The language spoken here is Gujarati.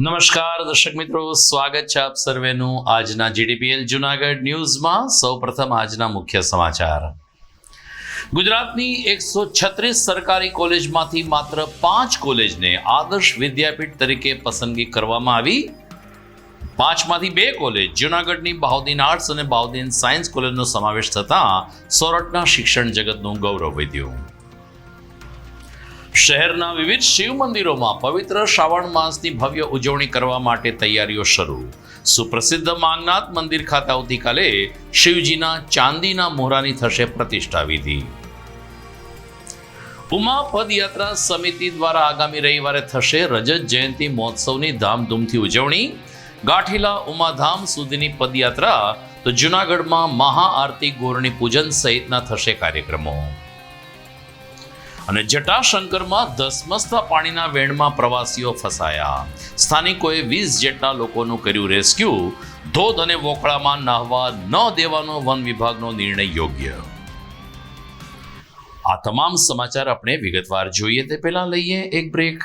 નમસ્કાર, દર્શક મિત્રો. સ્વાગત છે આપ સર્વેનું આજના જીડીપીએલ જુનાગઢ ન્યૂઝમાં. સૌપ્રથમ આજના મુખ્ય સમાચાર. ગુજરાતની એકસો છત્રીસ સરકારી કોલેજમાંથી માત્ર પાંચ કોલેજને આદર્શ વિદ્યાપીઠ તરીકે પસંદગી કરવામાં આવી. પાંચમાંથી બે કોલેજ, જુનાગઢની બાઉદીન આર્ટ્સ અને બાઉદીન સાયન્સ કોલેજનો સમાવેશ થતાં સોરઠના શિક્ષણ જગતનું ગૌરવ વધ્યું. શહેરના વિવિધ શિવ મંદિરોમાં પવિત્ર શ્રાવણ માસની ભવ્ય ઉજવણી કરવા માટે તૈયારીઓ શરૂ. સુપ્રસિદ્ધ માંગનાથ મંદિર ખાતે આવતીકાલે શિવજીના ચાંદીના મોહરાની થશે પ્રતિષ્ઠા વિધિ. ઉમા પદયાત્રા સમિતિ દ્વારા આગામી રવિવારે થશે રજત જયંતિ મહોત્સવની ધામધૂમથી ઉજવણી. ગાંઠીલા ઉમાધામ સુધીની પદયાત્રા તો જુનાગઢમાં મહાઆરતી ગોરણી પૂજન સહિતના થશે કાર્યક્રમો. અને જટાશંકરમાં ધસમસતા પાણીના વેણમાં પ્રવાસીઓ ફસાયા. સ્થાનિકોએ વીસ જેટલા લોકોનું કર્યું રેસ્ક્યુ. ધોધ અને વોકળામાં નાહવા ન દેવાનો વન વિભાગનો નિર્ણય યોગ્ય. આ તમામ સમાચાર આપણે વિગતવાર જોઈએ તે પહેલા લઈએ એક બ્રેક.